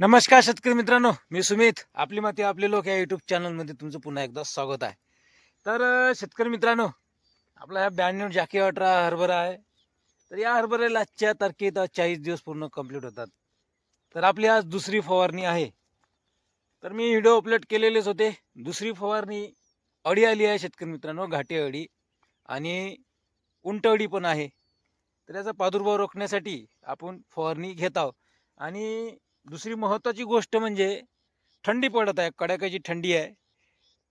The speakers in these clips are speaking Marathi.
नमस्कार शेतकरी मित्रांनो मी सुमित. आपली माती आपले लोक या युट्यूब चॅनलमध्ये तुमचं पुन्हा एकदा स्वागत आहे. तर शेतकरी मित्रांनो आपला ह्या ब्याण्णव जाकी अठरा हरभरा आहे. तर या हरभऱ्याला आजच्या तारखेत चाळीस दिवस पूर्ण कंप्लीट होतात. तर आपली आज दुसरी फवारणी आहे. तर मी व्हिडिओ अपलोड केलेलेच होते. दुसरी फवारणी अडी आली आहे शेतकरी मित्रांनो घाटी अडी. आणि उंटअडी पण आहे. तर याचा प्रादुर्भाव रोखण्यासाठी आपण फवारणी घेत आहोत. आणि दुसरी महत्त्वाची गोष्ट म्हणजे थंडी पडत आहे कडाक्याची थंडी आहे.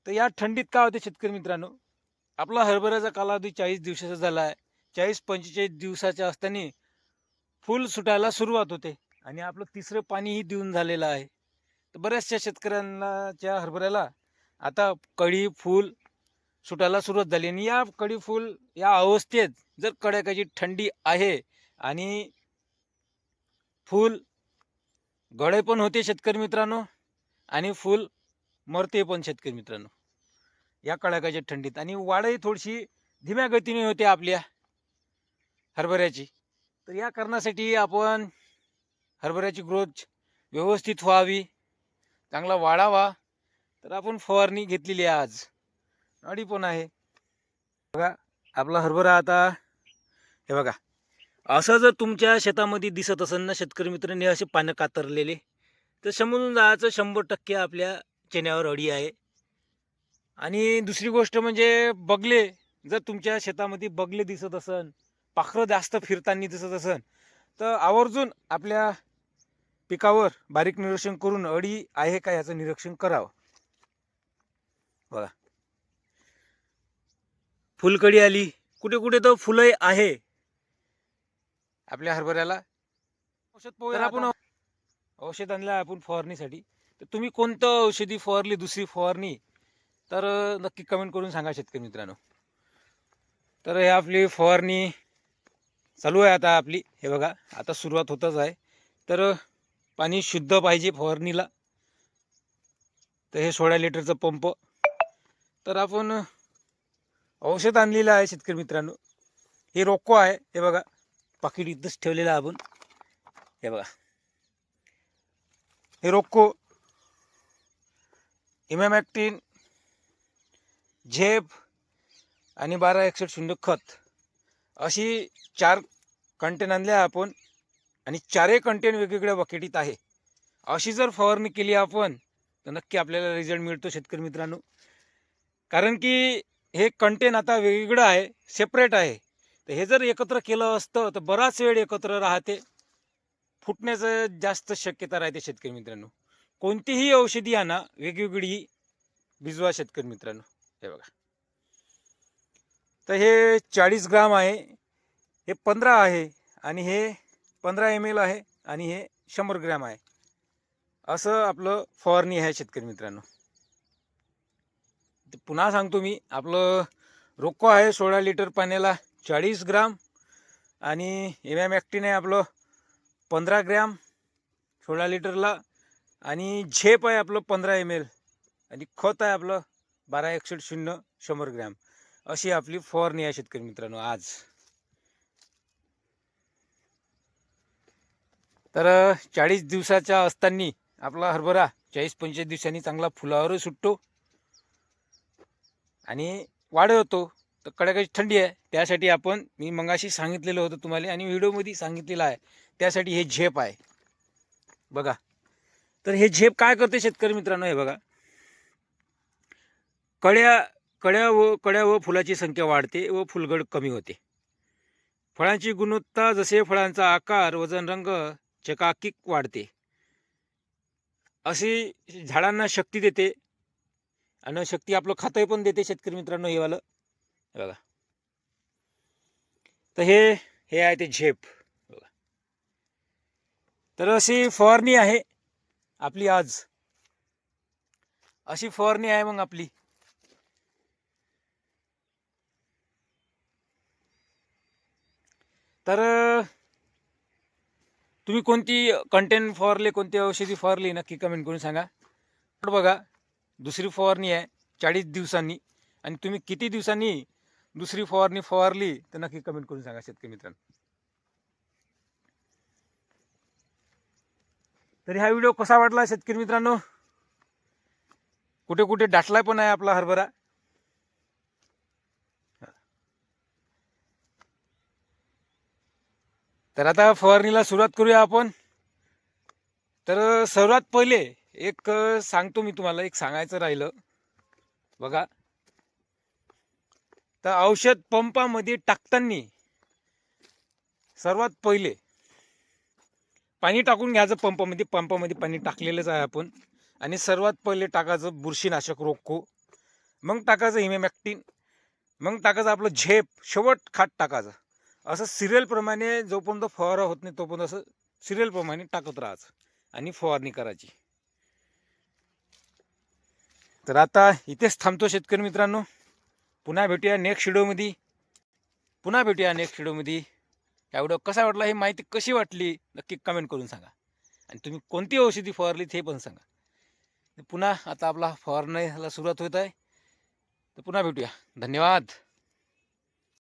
तर या थंडीत काय होते शेतकरी मित्रांनो? आपला हरभऱ्याचा कालावधी चाळीस दिवसाचा झाला आहे. चाळीस पंचेचाळीस दिवसाच्या असताना फुल सुटायला सुरुवात होते आणि आपलं तिसरं पाणीही देऊन झालेलं आहे. तर बऱ्याचशा शेतकऱ्यांनाच्या हरभऱ्याला आता कळी फूल सुटायला सुरुवात झाली आणि या कळी फूल या अवस्थेत जर कडाक्याची थंडी आहे आणि फूल गळे पण होते शेतकरी मित्रांनो. आणि फुल मरते पण शेतकरी मित्रांनो. या कडाक्याच्या थंडीत. आणि वाढही थोडीशी धीम्या गतीने होते आपल्या हरभऱ्याची. तर या कारणासाठी आपण हरभऱ्याची ग्रोथ व्यवस्थित व्हावी. चांगला वाढावा. तर आपण फवारणी घेतलेली आहे आज. अडी पण आहे. बघा आपला हरभरा आता हे बघा. असं जर तुमच्या शेतामध्ये दिसत असेल ना शेतकरी मित्रांनी असे पानं कातरलेले तर समजून जायचं शंभर टक्के आपल्या चेन्यावर अडी आहे. आणि दुसरी गोष्ट म्हणजे बगले जर तुमच्या शेतामध्ये बगले दिसत असन पाखरं जास्त फिरताना दिसत असन तर आवर्जून आपल्या पिकावर बारीक निरीक्षण करून अडी आहे का याचं निरीक्षण करावं. बघा. फुलकडी आली कुठे कुठे तर फुलंही आहे. आपल्या हरभऱ्याला? औषध तर आपण औषध आणलं आहे आपण फवारणीसाठी. तर तुम्ही कोणतं औषधी फवारली दुसरी फवारणी? तर नक्की कमेंट करून सांगा शेतकरी मित्रांनो. तर हे आपली फवारणी चालू आहे आता आपली. हे बघा आता सुरुवात होतच आहे. तर पाणी शुद्ध पाहिजे फवारणीला. तर हे सोळा लिटरचं पंप. तर आपण औषध आणलेलं आहे शेतकरी मित्रांनो. हे रोको आहे हे बघा. पाकिट इथंच ठेवलेलं आपण. हे बघा. हे रोक्को इमॅमॅक्टिन झेप आणि बारा एकसष्ट शून्य खत. अशी चार कंटेन आणले आहे आपण आणि चारही कंटेन वेगवेगळ्या बकेटीत आहे. अशी जर फवारणी केली आपण तर नक्की आपल्याला रिझल्ट मिळतो शेतकरी मित्रांनो. कारण की हे कंटेन आता वेगवेगळं आहे सेपरेट आहे. तर हे जर एकत्र केलं असतं तर बराच वेळ एकत्र राहते. फुटण्याचं जास्त शक्यता राहते शेतकरी मित्रांनो. कोणतीही औषधी आणा वेगवेगळी भिजवा शेतकरी मित्रांनो. हे बघा. तर हे चाळीस ग्राम आहे. हे पंधरा आहे आणि हे पंधरा एम एल आहे आणि हे शंभर ग्रॅम आहे. असं आपलं फवारणी आहे शेतकरी मित्रांनो. पुन्हा सांगतो मी आपलं रोको आहे सोळा लिटर पाण्याला. चाळीस ग्राम आणि एम ॲक्टिन आहे आपलं पंधरा ग्रॅम सोळा लिटरला आणि झेप आहे आपलं पंधरा एम एल आणि खत आहे आपलं बारा एकसष्ट शून्य शंभर ग्रॅम. अशी आपली फवारणी आहे शेतकरी मित्रांनो आज. तर चाळीस दिवसाच्या असताना आपला हरभरा चाळीस पंचवीस दिवसांनी चांगला फुलावर सुटतो आणि वाढ होतो. तर कडाक्याची थंडी आहे त्यासाठी आपण मी मगाशी सांगितलेलं होतं तुम्हाला आणि व्हिडिओमध्ये सांगितलेलं आहे त्यासाठी हे झेप आहे. बघा. तर हे झेप काय करते शेतकरी मित्रांनो हे बघा. कड्या कड्या व कड्या व फुलाची संख्या वाढते व फुलगड कमी होते. फळांची गुणवत्ता जसे फळांचा आकार वजन रंग चकाकिक वाढते. अशी झाडांना शक्ती देते. आणि शक्ती आपलं खातंही पण देते शेतकरी मित्रांनो हे वालं. हे बघा. तर हे हे आहे ते झेप. बघा. तर अशी फवारणी आहे आपली आज. अशी फवारणी आहे मग आपली. तर तुम्ही कोणती कंटेंट फवारले कोणती औषधी फवारली नक्की कमेंट करून सांगा. पण बघा दुसरी फवारणी आहे चाळीस दिवसांनी. आणि तुम्ही किती दिवसांनी दुसरी फवारणी फवारली तर नक्की कमेंट करून सांगा शेतकरी मित्रांनो. तर हा व्हिडिओ कसा वाटला शेतकरी मित्रांनो? कुठे कुठे डाटला पण आहे आपला हरभरा. तर आता फवारणीला सुरुवात करूया आपण. तर सर्वात पहिले एक सांगतो मी तुम्हाला एक सांगायचं राहिलं. बघा. तर औषध पंपामध्ये टाकताना सर्वात पहिले पाणी टाकून घ्यायचं पंपामध्ये. पंपामध्ये पाणी टाकलेलंच आहे आपण. आणि सर्वात पहिले टाकायचं बुरशीनाशक रोखो मग टाकायचं हिमेमॅक्टिन. मग टाकायचं आपलं झेप. शेवट खाट टाकायचं. असं सिरियलप्रमाणे जोपर्यंत फवारा होत नाही तोपर्यंत असं सिरियलप्रमाणे टाकत राहायचं. आणि फवारणी करायची. तर आता इथेच थांबतो शेतकरी मित्रांनो. पुन्हा भेटूया नेक्स्ट व्हिडिओमध्ये पुन्हा भेटूया नेक्स्ट व्हिडिओमध्ये या व्हिडिओ कसा वाटला ही माहिती कशी वाटली नक्की कमेंट करून सांगा. आणि तुम्ही कोणती औषधी फवारली ते पण सांगा. पुन्हा आता आपला फवारण्याला सुरुवात होत आहे. तर पुन्हा भेटूया. धन्यवाद.